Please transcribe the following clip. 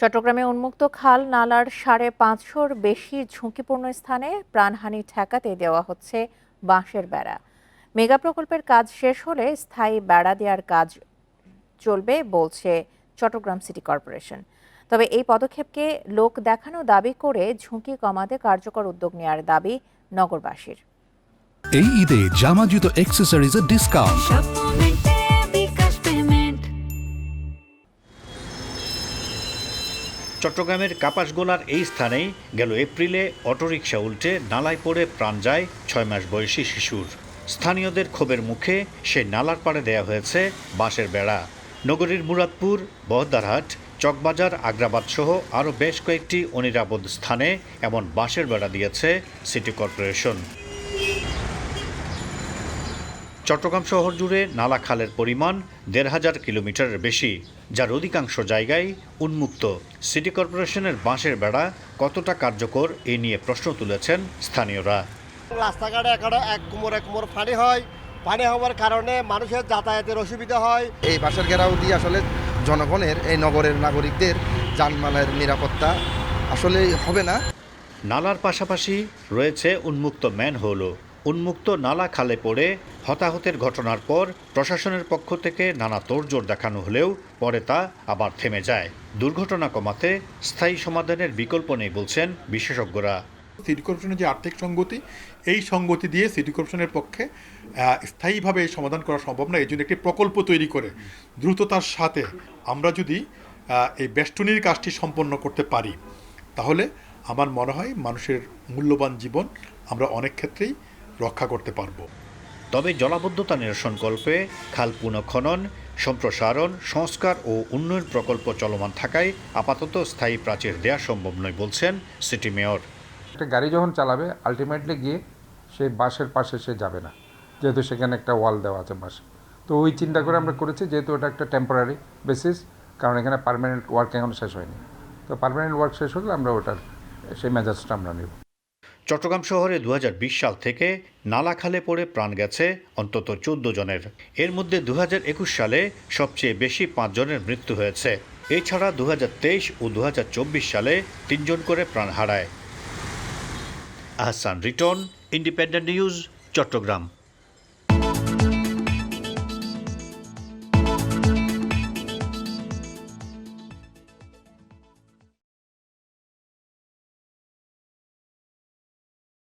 চট্টগ্রামে উন্মুক্ত খাল নালার সাড়ে পাঁচশোর বেশি ঝুঁকিপূর্ণ স্থানে প্রাণহানি ঠেকাতে দেওয়া হচ্ছে বাঁশের বেড়া। মেগা প্রকল্পের কাজ শেষ হলে স্থায়ী বেড়া দেওয়ার কাজ চলবে বলছে চট্টগ্রাম সিটি কর্পোরেশন। তবে এই পদক্ষেপকে লোক দেখানো দাবি করে ঝুঁকি কমাতে কার্যকর উদ্যোগ নেওয়ার দাবি নগরবাসীর। এই ঈদে জামা জুতো অ্যাক্সেসরিজের ডিসকাউন্ট চট্টগ্রামের কাপাসগোলার এই স্থানেই গেল এপ্রিলে অটোরিকশা উল্টে নালায় পড়ে প্রাণ যায় ছয় মাস বয়সী শিশুর। স্থানীয়দের ক্ষোভের মুখে সে নালার পাড়ে দেয়া হয়েছে বাঁশের বেড়া। নগরীর মুরাদপুর, বহদ্দারহাট, চকবাজার আগ্রাবাদ সহ আরও বেশ কয়েকটি অনিরাপদ স্থানে এমন বাঁশের বেড়া দিয়েছে সিটি কর্পোরেশন। চট্টগ্রাম শহর জুড়ে নালা খালের পরিমাণ দেড় হাজার কিলোমিটারের বেশি। যার অধিকাংশ জায়গায় উন্মুক্ত। সিটি কর্পোরেশনের বাঁশের বেড়া কতটা কার্যকর এ নিয়ে প্রশ্ন তুলেছেন স্থানীয়রা। রাস্তাঘাটে এখানে এক কুমোর এক কুমোর পানি হয়। পানি হওয়ার কারণে মানুষের যাতায়াতের অসুবিধা হয়। এই বাসার ঘেরাও দিয়ে আসলে জনগণের এই নগরের নাগরিকদের যানমালের নিরাপত্তা আসলে হবে না। নালার পাশাপাশি রয়েছে উন্মুক্ত ম্যান ম্যানহোলও। উন্মুক্ত নালা খালে পড়ে হতাহতের ঘটনার পর প্রশাসনের পক্ষ থেকে নানা তোড়জোড় দেখানো হলেও পরে তা আবার থেমে যায়। দুর্ঘটনা কমাতে স্থায়ী সমাধানের বিকল্প নেই বলছেন বিশেষজ্ঞরা। সিটি কর্পোরেশনের যে আর্থিক সঙ্গতি এই সঙ্গতি দিয়ে সিটি কর্পোরেশনের পক্ষে স্থায়ীভাবে এই সমাধান করা সম্ভব না এই জন্য একটি প্রকল্প তৈরি করে দ্রুততার সাথে আমরা যদি এই বেষ্টনীর কাজটি সম্পন্ন করতে পারি, তাহলে আমার মনে হয় মানুষের মূল্যবান জীবন আমরা অনেক ক্ষেত্রেই রক্ষা করতে পারব। তবে জলাবদ্ধতা নিরসন নিরসনকল্পে খাল পুনঃখনন সম্প্রসারণ সংস্কার ও উন্নয়ন প্রকল্প চলমান থাকায় আপাতত স্থায়ী প্রাচীর দেওয়া সম্ভব নয় বলছেন সিটি মেয়র। একটা গাড়ি যখন চালাবে আলটিমেটলি গিয়ে সেই বাসের পাশে সে যাবে না। যেহেতু সেখানে একটা ওয়াল দেওয়া আছে বাসে তো ওই চিন্তা করে আমরা করেছি যেহেতু ওটা একটা টেম্পোরারি বেসিস কারণ এখানে পারমানেন্ট ওয়ার্ক এখনও শেষ হয়নি। তো পারমানেন্ট ওয়ার্ক শেষ হলে আমরা ওটার সেই মেজাজটা আমরা নেব। চট্টগ্রাম শহরে দু হাজার বিশ সাল থেকে নালা খালে পড়ে প্রাণ গেছে অন্তত চোদ্দ জনের। এর মধ্যে দু হাজার একুশ সালে সবচেয়ে বেশি পাঁচজনের মৃত্যু হয়েছে। এছাড়া দু হাজার তেইশ ও দু হাজার চব্বিশ সালে তিনজন করে প্রাণ হারায়। Ahsan Riton, Independent News, Chattogram.